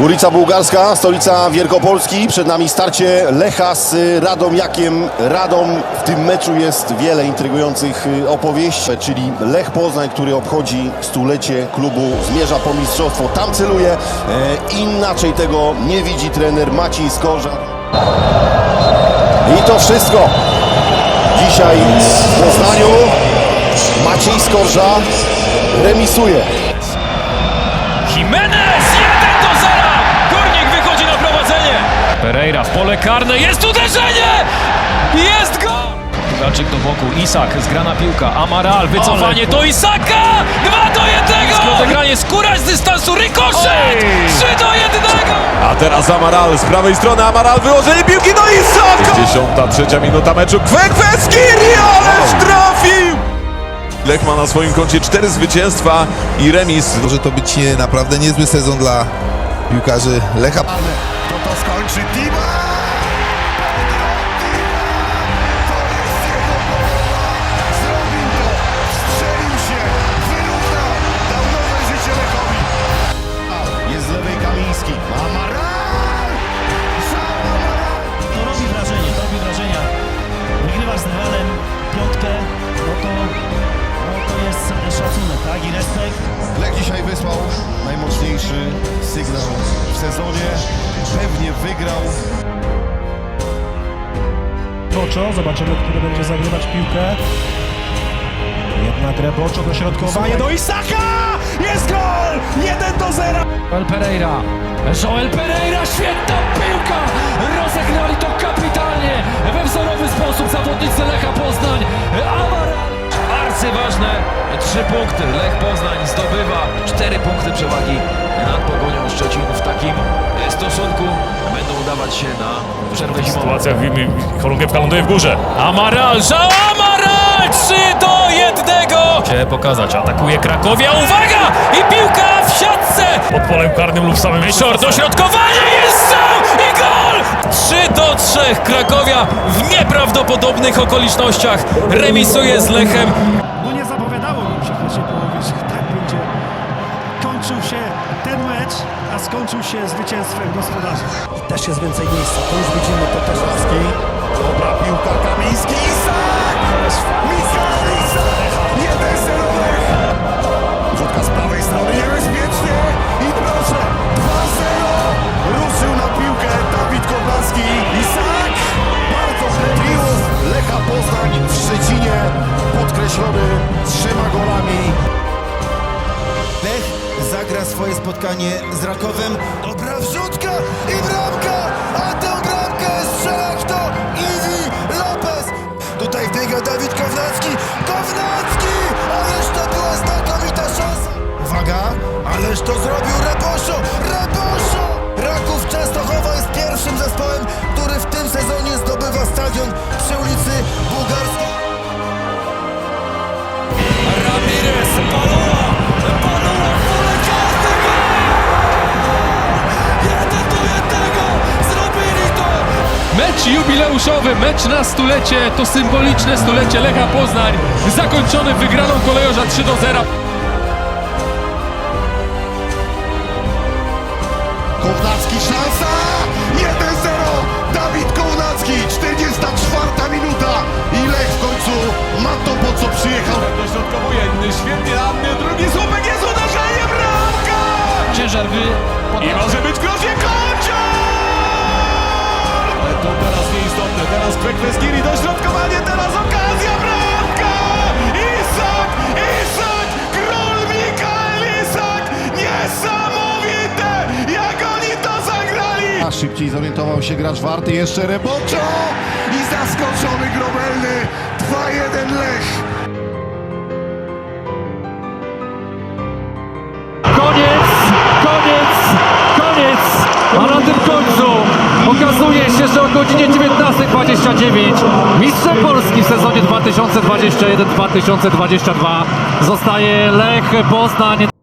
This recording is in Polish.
Ulica Bułgarska, stolica Wielkopolski. Przed nami starcie Lecha z Radomiakiem. Radom w tym meczu jest wiele intrygujących y, opowieści, czyli Lech Poznań, który obchodzi stulecie klubu, zmierza po mistrzostwo, tam celuje. E, Inaczej tego nie widzi trener Maciej Skorża. I to wszystko dzisiaj w Poznaniu. Maciej Skorża remisuje. Jimenez Pereira w pole karne, jest uderzenie! Jest gol! Raczyk do boku, Isak, zgrana piłka, Amaral, wycofanie do Isaka! 2 do 1! Rozegranie skóra z dystansu, rykoszet! 3 do 1! A teraz Amaral z prawej strony, Amaral wyłożenie piłki, no i Saka! 63 minuta meczu, Kwekweskiri, ależ trafił! Lech ma na swoim koncie cztery zwycięstwa i remis. Może to być naprawdę niezły sezon dla piłkarzy Lecha. To najmocniejszy sygnał w sezonie. Pewnie wygrał. Boczo, zobaczymy, który będzie zagrywać piłkę. Jednak Reboczo dośrodkowanie do Isaka! Jest gol! 1 do 0! Joel Pereira. Joel Pereira, świetna punkty. Lech Poznań zdobywa cztery punkty przewagi nad Pogonią Szczecin. W takim stosunku będą udawać się na przerwę zimową. Sytuacja, chorągiewka ląduje w górze. Amaral, Żał Amaral! 3 do 1! Chciałem pokazać, atakuje Krakowia, uwaga! I piłka w siatce! Pod polem karnym lub samym. Short, dośrodkowanie, jest strzał i gol! 3 do 3 Krakowia w nieprawdopodobnych okolicznościach remisuje z Lechem. Skończył się zwycięstwem gospodarzy. Też jest więcej miejsca, to już widzimy, to też Dobra piłka Kamiński. Isak! Michał Isak! Zagra swoje spotkanie z Rakowem. Dobra wrzutka i bramka! A tę bramkę strzela kto? Iwi Lopez! Tutaj wbiega Dawid Kownacki. Kownacki! Ależ to była znakomita szansa! Uwaga! Ależ to zrobił Reboszo! Reboszo! Mecz jubileuszowy, mecz na stulecie, to symboliczne stulecie Lecha Poznań, zakończony wygraną kolejorza 3 do 0. Kownacki szansa! 1-0! Dawid Kownacki! 44 minuta! I Lech w końcu ma to po co przyjechał. Dośrodkowuje, świetnie Anny, drugi słupek jest uderzenie, bramka! Ciężar wy... I może być groźnie teraz Kwekweskiri, dośrodkowanie, teraz okazja, bramka! Isak, Isak, król Mikael Isak! Niesamowite! Jak oni to zagrali! A szybciej zorientował się gracz warty, jeszcze Reboczo i zaskoczony Grobelny. 2-1 Lech. Koniec, koniec, koniec! A na tym końcu okazuje się, że o godzinie 19.29 mistrzem Polski w sezonie 2021-2022 zostaje Lech Poznań.